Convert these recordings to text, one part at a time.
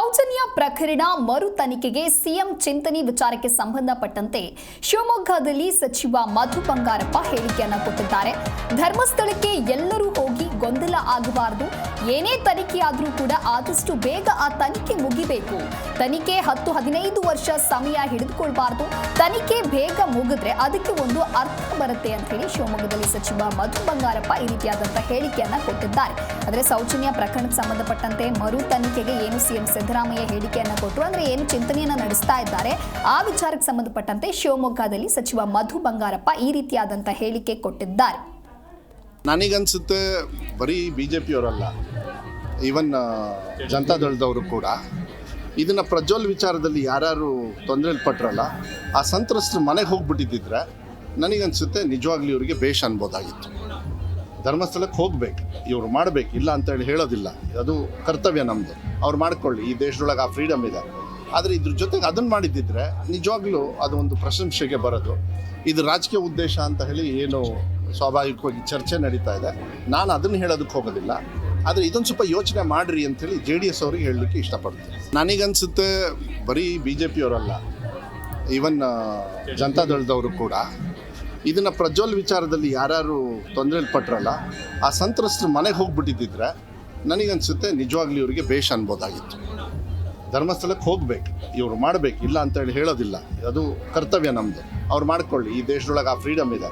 ಸೌಜನ್ಯ ಪ್ರಕರಣ ಮರು ತನಿಖೆಗೆ ಸಿಎಂ ಚಿಂತನೆ ವಿಚಾರಕ್ಕೆ ಸಂಬಂಧಪಟ್ಟಂತೆ ಶಿವಮೊಗ್ಗದಲ್ಲಿ ಸಚಿವ ಮಧು ಬಂಗಾರಪ್ಪ ಹೇಳಿಕೆಯನ್ನು ಕೊಟ್ಟಿದ್ದಾರೆ. ಧರ್ಮಸ್ಥಳಕ್ಕೆ ಎಲ್ಲರೂ ಹೋಗಿ ಆಗಬಾರದು. ಏನೇ ತನಿಖೆಯಾದರೂ ಕೂಡ ಆದಷ್ಟು ಬೇಗ ಆ ತನಿಖೆ ಮುಗಿಬೇಕು. ತನಿಖೆ ಹತ್ತು ಹದಿನೈದು ವರ್ಷ ಸಮಯ ಹಿಡಿದುಕೊಳ್ಬಾರ್ದು. ತನಿಖೆ ಬೇಗ ಮುಗಿದ್ರೆ ಅದಕ್ಕೆ ಒಂದು ಅರ್ಥ ಬರುತ್ತೆ ಅಂತ ಹೇಳಿ ಶಿವಮೊಗ್ಗದಲ್ಲಿ ಸಚಿವ ಮಧು ಬಂಗಾರಪ್ಪ ಈ ರೀತಿಯಾದಂತಹ ಹೇಳಿಕೆಯನ್ನ ಕೊಟ್ಟಿದ್ದಾರೆ. ಆದರೆ ಸೌಜನ್ಯ ಪ್ರಕರಣಕ್ಕೆ ಸಂಬಂಧಪಟ್ಟಂತೆ ಮರು ತನಿಖೆಗೆ ಏನು ಸಿಎಂ ಸಿದ್ದರಾಮಯ್ಯ ಹೇಳಿಕೆಯನ್ನ ಕೊಟ್ಟು ಅಂದ್ರೆ ಏನು ಚಿಂತನೆಯನ್ನ ನಡೆಸ್ತಾ ಇದ್ದಾರೆ, ಆ ವಿಚಾರಕ್ಕೆ ಸಂಬಂಧಪಟ್ಟಂತೆ ಶಿವಮೊಗ್ಗದಲ್ಲಿ ಸಚಿವ ಮಧು ಬಂಗಾರಪ್ಪ ಈ ರೀತಿಯಾದಂತಹ ಹೇಳಿಕೆ ಕೊಟ್ಟಿದ್ದಾರೆ. ನನಗನ್ಸುತ್ತೆ ಬರೀ ಬಿ ಜೆ ಪಿಯವರಲ್ಲ ಈವನ್ ಜನತಾದಳದವರು ಕೂಡ. ಇದನ್ನು ಪ್ರಜ್ವಲ್ ವಿಚಾರದಲ್ಲಿ ಯಾರ್ಯಾರು ತೊಂದರೆಯಲ್ಲಿ ಪಟ್ರಲ್ಲ ಆ ಸಂತ್ರಸ್ತರು ಮನೆಗೆ ಹೋಗ್ಬಿಟ್ಟಿದ್ದಿದ್ರೆ ನನಗನ್ಸುತ್ತೆ ನಿಜವಾಗ್ಲೂ ಇವರಿಗೆ ಬೇಷ್ ಅನ್ಬೋದಾಗಿತ್ತು. ಧರ್ಮಸ್ಥಳಕ್ಕೆ ಹೋಗ್ಬೇಕು, ಇವರು ಮಾಡಬೇಕು, ಇಲ್ಲ ಅಂತೇಳಿ ಹೇಳೋದಿಲ್ಲ. ಅದು ಕರ್ತವ್ಯ ನಮ್ಮದು ಅವ್ರು ಮಾಡ್ಕೊಳ್ಳಿ, ಈ ದೇಶದೊಳಗೆ ಆ ಫ್ರೀಡಮ್ ಇದೆ. ಆದರೆ ಇದ್ರ ಜೊತೆಗೆ ಅದನ್ನು ಮಾಡಿದ್ದಿದ್ರೆ ನಿಜವಾಗ್ಲೂ ಅದು ಒಂದು ಪ್ರಶಂಸೆಗೆ ಬರೋದು. ಇದು ರಾಜಕೀಯ ಉದ್ದೇಶ ಅಂತ ಹೇಳಿ ಏನು ಸ್ವಾಭಾವಿಕವಾಗಿ ಚರ್ಚೆ ನಡೀತಾ ಇದೆ. ನಾನು ಅದನ್ನು ಹೇಳೋದಕ್ಕೆ ಹೋಗೋದಿಲ್ಲ. ಆದರೆ ಇದೊಂದು ಸ್ವಲ್ಪ ಯೋಚನೆ ಮಾಡಿರಿ ಅಂಥೇಳಿ ಜೆ ಡಿ ಎಸ್ ಅವ್ರಿಗೆ ಹೇಳಲಿಕ್ಕೆ ಇಷ್ಟಪಡ್ತೀನಿ. ನನಗನ್ಸುತ್ತೆ ಬರೀ ಬಿ ಜೆ ಪಿಯವರಲ್ಲ, ಈವನ್ ಜನತಾದಳದವರು ಕೂಡ. ಇದನ್ನು ಪ್ರಜ್ವಲ್ ವಿಚಾರದಲ್ಲಿ ಯಾರ್ಯಾರು ತೊಂದರೆಯಲ್ಲಿ ಪಟ್ರಲ್ಲ ಆ ಸಂತ್ರಸ್ತರು ಮನೆಗೆ ಹೋಗ್ಬಿಟ್ಟಿದ್ದಿದ್ರೆ ನನಗನ್ಸುತ್ತೆ ನಿಜವಾಗ್ಲೂ ಇವರಿಗೆ ಬೇಷ್ ಅನ್ಬೋದಾಗಿತ್ತು. ಧರ್ಮಸ್ಥಳಕ್ಕೆ ಹೋಗ್ಬೇಕು, ಇವರು ಮಾಡಬೇಕು, ಇಲ್ಲ ಅಂತೇಳಿ ಹೇಳೋದಿಲ್ಲ. ಅದು ಕರ್ತವ್ಯ ನಮ್ಮದು ಅವ್ರು ಮಾಡ್ಕೊಳ್ಳಿ, ಈ ದೇಶದೊಳಗೆ ಆ ಫ್ರೀಡಮ್ ಇದೆ.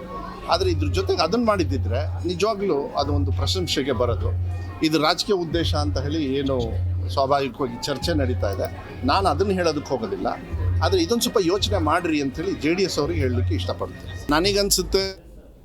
ಆದರೆ ಇದ್ರ ಜೊತೆಗೆ ಅದನ್ನು ಮಾಡಿದ್ದಿದ್ರೆ ನಿಜವಾಗ್ಲೂ ಅದು ಒಂದು ಪ್ರಶಂಸೆಗೆ ಬರೋದು. ಇದು ರಾಜಕೀಯ ಉದ್ದೇಶ ಅಂತ ಹೇಳಿ ಏನು ಸ್ವಾಭಾವಿಕವಾಗಿ ಚರ್ಚೆ ನಡೀತಾ ಇದೆ. ನಾನು ಅದನ್ನು ಹೇಳೋದಕ್ಕೆ ಹೋಗೋದಿಲ್ಲ. ಆದರೆ ಇದೊಂದು ಸ್ವಲ್ಪ ಯೋಚನೆ ಮಾಡಿರಿ ಅಂಥೇಳಿ ಜೆ ಡಿ ಎಸ್ ಅವ್ರಿಗೆ ಹೇಳಲಿಕ್ಕೆ ಇಷ್ಟಪಡ್ತೀನಿ. ನನಗನ್ಸುತ್ತೆ